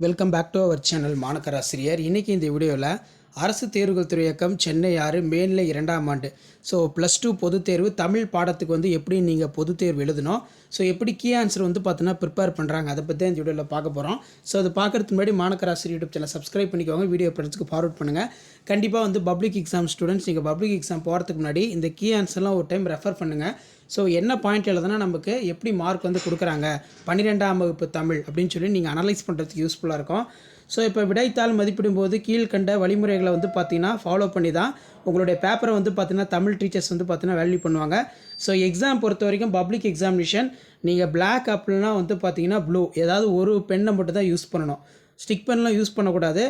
Welcome back to our channel மாணக்கராசிரியர் இன்றைக்கி இந்த வீடியோவில் அரசு தேர்வுகள் துறை இயக்கம் சென்னை ஆறு மேல்நிலை இரண்டாம் ஆண்டு. ஸோ ப்ளஸ் டூ பொதுத் தேர்வு தமிழ் பாடத்துக்கு வந்து எப்படி நீங்கள் பொதுத் தேர்வு எழுதணும்? ஸோ எப்படி கீ ஆன்சர் வந்து பார்த்தீங்கன்னா ப்ரிப்பேர் பண்ணுறாங்க அதை பற்றி இந்த வீடியோவில் பார்க்க போகிறோம் ஸோ அது பார்க்குறதுக்கு முன்னாடி மாணக்கராசிரியர் யூடியூப் சேனல் சப்ஸ்கிரைப் பண்ணிக்கோங்க. வீடியோ ஃப்ரெண்ட்ஸ்க்கு ஃபார்வர்ட் பண்ணுங்கள் கண்டிப்பாக வந்து பப்ளிக் எக்ஸாம் ஸ்டூடெண்ட்ஸ் நீங்கள் பப்ளிக் எக்ஸாம் போகிறதுக்கு முன்னாடி இந்த கீ ஆன்சர்லாம் ஒரு டைம் ரெஃபர் பண்ணுங்கள் ஸோ என்ன பாயிண்ட் எழுதுனா நமக்கு எப்படி மார்க் வந்து கொடுக்குறாங்க? பன்னிரெண்டாம் வகுப்பு தமிழ் அப்படின்னு சொல்லி நீங்கள் அனலைஸ் பண்ணுறதுக்கு யூஸ்ஃபுல்லாக இருக்கும். ஸோ இப்போ விடைத்தாள் மதிப்பிடும்போது கீழ்கண்ட வழிமுறைகளை வந்து பார்த்தீங்கன்னா ஃபாலோ பண்ணி தான் உங்களுடைய பேப்பரை வந்து பார்த்தீங்கன்னா தமிழ் டீச்சர்ஸ் வந்து பார்த்தீங்கன்னா வேல்யூ பண்ணுவாங்க. ஸோ எக்ஸாம் பொறுத்த வரைக்கும் பப்ளிக் எக்ஸாமினேஷன் நீங்கள் பிளாக் அப்படின்னா வந்து பார்த்தீங்கன்னா ப்ளூ ஏதாவது ஒரு பெண்ணை மட்டும் தான் யூஸ் பண்ணணும். ஸ்டிக் பென்லாம் யூஸ் பண்ணக்கூடாது.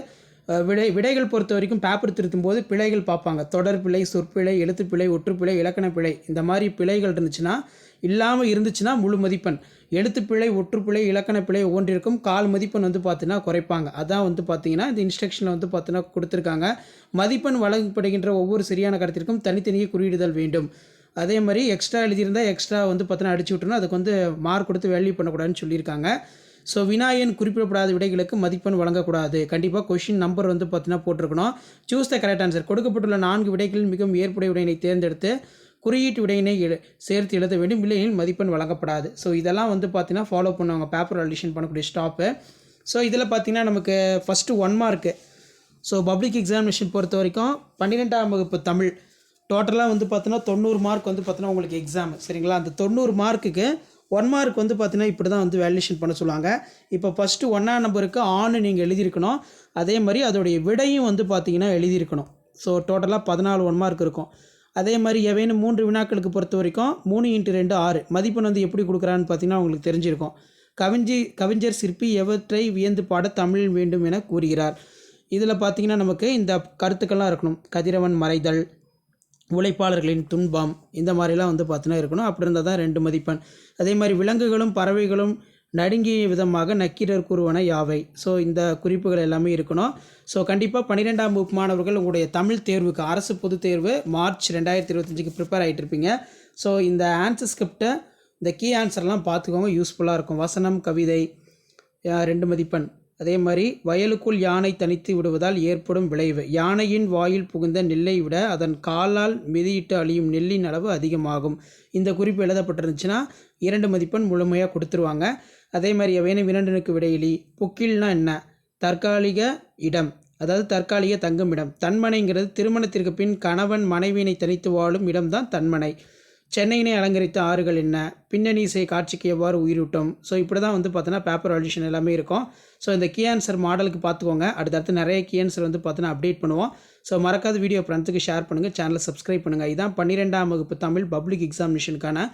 விடை விடைகள் பொறுத்த வரைக்கும் பேப்பர் திருத்தும் போது பிழைகள் பார்ப்பாங்க. தொடர் பிழை சொற்பிழை எழுத்துப்பிழை ஒற்றுப்பிழை இலக்கண பிழை. இந்த மாதிரி பிழைகள் இருந்துச்சுன்னா இல்லாமல் இருந்துச்சுன்னா முழு மதிப்பெண். எழுத்துப்பிழை ஒற்றுப்பிழை இலக்கண பிழை ஒவ்வொன்றிற்கும் கால் மதிப்பெண் வந்து பார்த்தீங்கன்னா குறைப்பாங்க. அதான் வந்து பார்த்தீங்கன்னா இந்த இன்ஸ்ட்ரக்ஷனில் வந்து பார்த்தீங்கன்னா கொடுத்துருக்காங்க. மதிப்பெண் வழங்கப்படுகின்ற ஒவ்வொரு சரியான கருத்திற்கும் தனித்தனியே குறியிடுதல் வேண்டும். அதே மாதிரி எக்ஸ்ட்ரா எழுதியிருந்தால் எக்ஸ்ட்ரா வந்து பார்த்தீங்கன்னா அடிச்சு விட்டுருணும் அதுக்கு வந்து மார்க் கொடுத்து வேல்யூ பண்ணக்கூடாதுன்னு சொல்லியிருக்காங்க. ஸோ வினாயன் குறிப்பிடப்படாத விடைகளுக்கு மதிப்பெண் வழங்கக்கூடாது. கண்டிப்பாக கொஷின் நம்பர் வந்து பார்த்தீங்கன்னா போட்டிருக்கணும். சூஸ் த கரெக்ட் ஆன்சர் கொடுக்கப்பட்டுள்ள நான்கு விடைகளில் மிகவும் ஏற்புடைய விடையினை தேர்ந்தெடுத்து குறியீட்டு விடையினை எழு- சேர்த்து எழுத வேண்டும். இல்லையில் மதிப்பெண் வழங்கப்படாது. ஸோ இதெல்லாம் வந்து பார்த்தீங்கன்னா ஃபாலோ பண்ணுவாங்க. பேப்பர் அடிஷன் பண்ணக்கூடிய ஸ்டாப்பு ஸோ இதில் பார்த்தீங்கன்னா நமக்கு first one mark so public examination பொறுத்த வரைக்கும் பன்னிரெண்டாம் வகுப்பு தமிழ். டோட்டலாக வந்து பார்த்தீங்கன்னா தொண்ணூறு மார்க் வந்து பார்த்தீங்கன்னா உங்களுக்கு எக்ஸாம் சரிங்களா? அந்த தொண்ணூறு மார்க்குக்கு ஒன் மார்க் வந்து பார்த்தீங்கன்னா இப்படி தான் வந்து வேல்யூஷன் பண்ண சொல்லுவாங்க. இப்போ ஃபஸ்ட்டு ஒன்றாம் நம்பருக்கு ஆண் நீங்கள் எழுதியிருக்கணும். அதே மாதிரி அதோடைய விடையும் வந்து பார்த்திங்கன்னா எழுதியிருக்கணும். ஸோ டோட்டலாக பதினாலு ஒன் மார்க் இருக்கும். அதே மாதிரி எவையும் மூன்று வினாக்களுக்கு பொறுத்த வரைக்கும் மூணு இன்ட்டு ரெண்டு ஆறு. மதிப்பெண் வந்து எப்படி கொடுக்குறான்னு பார்த்தீங்கன்னா உங்களுக்கு தெரிஞ்சிருக்கும். கவிஞ்சி கவிஞர் சிற்பி எவற்றை வியந்து பாட தமிழ் வேண்டும் என கூறுகிறார். இதில் பார்த்தீங்கன்னா நமக்கு இந்த கருத்துக்கள்லாம் இருக்கணும். கதிரவன் மறைதல் உழைப்பாளர்களின் துன்பம். இந்த மாதிரிலாம் வந்து பார்த்தீங்கன்னா இருக்கணும். அப்படி இருந்தால் தான் ரெண்டு மதிப்பெண். அதே மாதிரி விலங்குகளும் பறவைகளும் நடுங்கிய விதமாக நக்கீரர் கூறுவன யாவை. ஸோ இந்த குறிப்புகள் எல்லாமே இருக்கணும். ஸோ கண்டிப்பாக பன்னிரெண்டாம் வகுப்பு மாணவர்கள் உங்களுடைய தமிழ் தேர்வுக்கு அரசு பொதுத் தேர்வு மார்ச் ரெண்டாயிரத்தி இருபத்தஞ்சுக்கு ப்ரிப்பேர் ஆகிட்டு இருப்பீங்க ஸோ இந்த ஆன்சர் ஸ்கிரிப்டை இந்த கீ ஆன்சர்லாம் பார்த்துக்கோங்க. யூஸ்ஃபுல்லாக இருக்கும். வசனம் கவிதை ரெண்டு மதிப்பெண். அதே மாதிரி வயலுக்குள் யானை தனித்து விடுவதால் ஏற்படும் விளைவு. யானையின் வாயில் புகுந்த நெல்லை விட அதன் காலால் மிதியிட்டு அழியும் நெல்லின் அளவு அதிகமாகும். இந்த குறிப்பு எழுதப்பட்டிருந்துச்சுன்னா இரண்டு மதிப்பெண் முழுமையாக கொடுத்துருவாங்க. அதே மாதிரி எவையனும் இரண்டனுக்கு விடையிலி புக்கில்னா என்ன? தற்காலிக இடம். அதாவது தற்காலிக தங்கும் இடம் தன்மனைங்கிறது திருமணத்திற்கு பின் கணவன் மனைவியினை தனித்து வாழும் இடம்தான் தன்மனை. சென்னையினை அலங்கரித்த ஆறுகள் என்ன? பின்னணி இசை காட்சிக்கு எவ்வாறு உயிரூட்டும்? ஸோ இப்படி தான் வந்து பார்த்தோன்னா பேப்பர் ஆடிஷன் எல்லாமே இருக்கும். ஸோ இந்த கீ ஆன்சர் மாடலுக்கு பார்த்துக்கோங்க. அடுத்தடுத்து நிறைய கீ ஆன்சர் வந்து பார்த்தோன்னா அப்டேட் பண்ணுவோம். ஸோ மறக்காத வீடியோ ஃப்ரெண்ட்ஸுக்கு ஷேர் பண்ணுங்கள் சேனலை சப்ஸ்கிரைப் பண்ணுங்கள் இதான் பன்னிரெண்டாம் வகுப்பு தமிழ் பப்ளிக் எக்ஸாமினேஷனுக்கான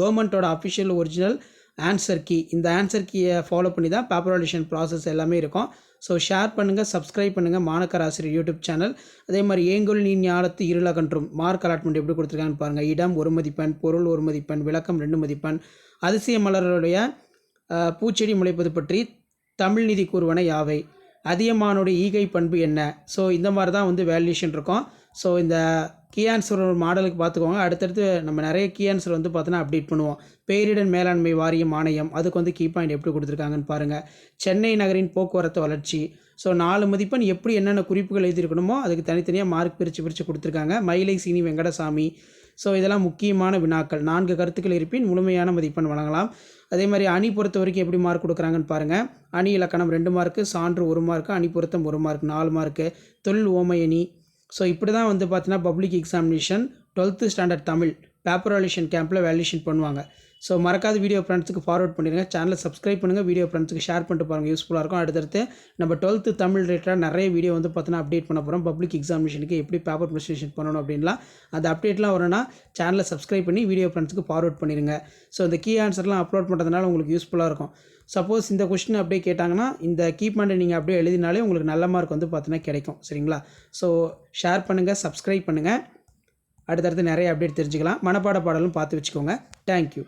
கவர்மெண்ட்டோட அஃபிஷியல் ஒரிஜினல் ஆன்சர் கீ இந்த ஆன்சர் கீயை ஃபாலோ பண்ணி தான் பேப்பர் ஆடிஷன் ப்ராசஸ் எல்லாமே இருக்கும். ஸோ ஷேர் பண்ணுங்கள் சப்ஸ்கிரைப் பண்ணுங்கள் மாணக்கர் ஆசிரியர் யூடியூப் சேனல் அதே மாதிரி ஏங்கொல் நீ ஞாலத்து இருளகன்றும். மார்க் அலாட்மெண்ட் எப்படி கொடுத்துருக்கான்னு பாருங்கள் இடம் ஒரு மதிப்பெண். பொருள் ஒரு மதிப்பெண். விளக்கம் ரெண்டு மதிப்பெண். அதிசய மலருடைய பூச்செடி முளைப்பது பற்றி தமிழ் நிதி கூறுவன யாவை? அதியமானுடைய ஈகை பண்பு என்ன? ஸோ இந்த மாதிரி தான் வந்து வேல்யூஷன் இருக்கும். ஸோ இந்த கீ ஆன்சர் மாடலுக்கு பார்த்துக்கோங்க. அடுத்தடுத்து நம்ம நிறைய கீ ஆன்சர் வந்து பார்த்தோன்னா அப்டேட் பண்ணுவோம். பேரிடர் மேலாண்மை வாரியம் ஆணையம் அதுக்கு வந்து கீ பாயிண்ட் எப்படி கொடுத்துருக்காங்கன்னு பாருங்கள் சென்னை நகரின் போக்குவரத்து வளர்ச்சி. ஸோ நாலு மதிப்பெண் எப்படி என்னென்ன குறிப்புகள் எழுதியிருக்கணுமோ அதுக்கு தனித்தனியாக மார்க் பிரித்து பிரித்து கொடுத்துருக்காங்க. மயிலை சீனி வெங்கடசாமி. ஸோ இதெல்லாம் முக்கியமான வினாக்கள். நான்கு கருத்துக்கள் இருப்பின் முழுமையான மதிப்பெண் வழங்கலாம். அதே மாதிரி அணி பொறுத்த வரைக்கும் எப்படி மார்க் கொடுக்குறாங்கன்னு பாருங்கள் அணி இலக்கணம் ரெண்டு மார்க்கு சான்று ஒரு மார்க்கு அணி பொருத்தம் ஒரு மார்க் நாலு மார்க்கு தொழில் ஓமையணி ஸோ இப்படி தான் வந்து பார்த்தீங்கன்னா public examination twelfth standard Tamil paper valuation கேம்பில் வேல்யூஷன் பண்ணுவாங்க. ஸோ மறக்காத வீடியோ ஃப்ரெண்ட்ஸுக்கு ஃபார்வர்ட் பண்ணிடுங்க சேனலை சப்ஸ்கிரைப் பண்ணுங்கள் வீடியோ ஃப்ரெண்ட்ஸுக்கு ஷேர் பண்ணிட்டு பாருங்கள் யூஸ்ஃபுல்லாக இருக்கும். அடுத்தடுத்து நம்ம டுவெல்த்து தமிழ் ரிலேட்டடாக நிறைய வீடியோ வந்து பார்த்தீங்கன்னா அப்டேட் பண்ண போகிறோம் பப்ளிக் எக்ஸாமினேஷனுக்கு எப்படி பேப்பர் ப்ரெசன்டேஷன் பண்ணணும் அப்படின்லாம். அந்த அப்டேட்லாம் வரணும்னா சேனலை சப்ஸ்கிரைப் பண்ணி வீடியோ ஃப்ரெண்ட்ஸுக்கு ஃபார்வர்ட் பண்ணிடுங்க ஸோ இந்த கீ ஆன்சர்லாம் அப்லோட் பண்ணுறதுனால உங்களுக்கு யூஸ்ஃபுல்லாக இருக்கும். சப்போஸ் இந்த கொஸ்டின் அப்படியே கேட்டாங்கன்னா இந்த கீ நீங்கள் அப்படியே எழுதினாலே உங்களுக்கு நல்ல மார்க் வந்து பார்த்தீங்கன்னா கிடைக்கும். சரிங்களா? ஸோ ஷேர் பண்ணுங்கள் சப்ஸ்கிரைப் பண்ணுங்கள் அடுத்தடுத்து நிறைய அப்டேட் தெரிஞ்சுக்கலாம். மனப்பாட பாடலும் பார்த்து வச்சுக்கோங்க. தேங்க்யூ